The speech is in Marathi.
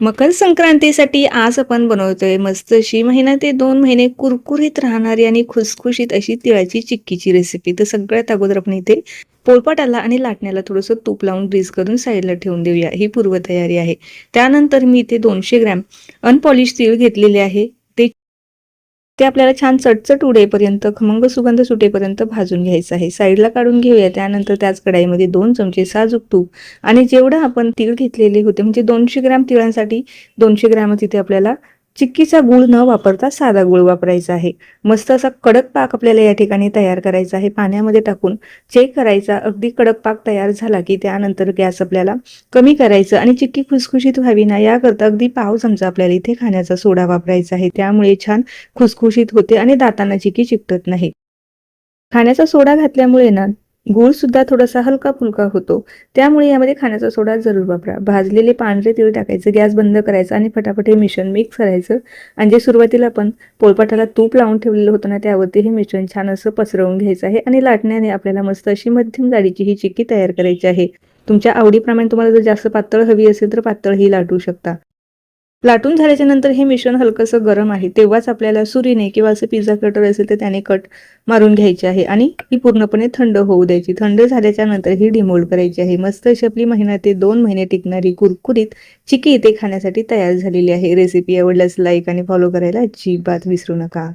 मकर संक्रांतीसाठी आज आपण बनवतोय मस्त अशी महिना ते दोन महिने कुरकुरीत राहणारी आणि खुसखुशीत अशी तिळाची चिक्कीची रेसिपी तर सगळ्यात अगोदर आपण इथे पोळपाटाला आणि लाटण्याला थोडंसं तूप लावून ग्रीस करून साईडला ठेवून देऊया. ही पूर्वतयारी आहे. त्यानंतर मी इथे दोनशे ग्रॅम अनपॉलिश तीळ घेतलेले आहे. ते आपल्याला छान चटचट उडेपर्यंत खमंग सुगंध सुटेपर्यंत भाजून घ्यायचं आहे. साईडला काढून घेऊया. त्यानंतर त्याच कढाईमध्ये दोन चमचे साजूक तूप आणि जेवढं आपण तीळ घेतलेले होते म्हणजे दोनशे ग्रॅम तिळांसाठी दोनशे ग्रॅम तिथे आपल्याला चिक्कीचा गुळ न वापरता साधा गुळ वापरायचा आहे. मस्त असा कडक पाक आपल्याला या ठिकाणी तयार करायचा आहे. पाण्यामध्ये टाकून चेक करायचा. अगदी कडक पाक तयार झाला की त्यानंतर गॅस आपल्याला कमी करायचं आणि चिक्की खुसखुशीत व्हावी ना याकरता अगदी पाव चमचा आपल्याला इथे खाण्याचा सोडा वापरायचा आहे. त्यामुळे छान खुसखुशीत होते आणि दातांना चिक्की चिकटत नाही. खाण्याचा सोडा घातल्यामुळे ना गूळ सुद्धा थोडासा हलका फुलका होतो. त्यामुळे यामध्ये खाण्याचा सोडा जरूर वापरा. भाजलेले पांढरे तीळ टाकायचं गॅस बंद करायचं आणि फटाफट हे मिश्रण मिक्स करायचं. आणि जे सुरुवातीला आपण पोळपाटाला तूप लावून ठेवलेलं होतं ना त्यावरती हे मिश्रण छान असं पसरवून घ्यायचं आहे आणि लाटण्याने आपल्याला मस्त अशी मध्यम जाडीची ही चिक्की तयार करायची आहे. तुमच्या आवडीप्रमाणे तुम्हाला जर जास्त पातळ हवी असेल तर पातळही लाटू शकता. लाटून झाल्याच्यानंतर हे मिश्रण हलकंसं गरम आहे. तेव्हाच आपल्याला सुरीने किंवा असं पिझ्झा कटर असेल तर त्याने कट मारून घ्यायची आहे आणि ही पूर्णपणे थंड होऊ द्यायची. थंड झाल्याच्यानंतर ही डिमोल्ड करायची आहे. मस्त अशी आपली महिना ते दोन महिने टिकणारी कुरकुरीत चिकी इथे खाण्यासाठी तयार झालेली आहे. रेसिपी आवडल्यास लाईक आणि फॉलो करायला अजिबात विसरू नका.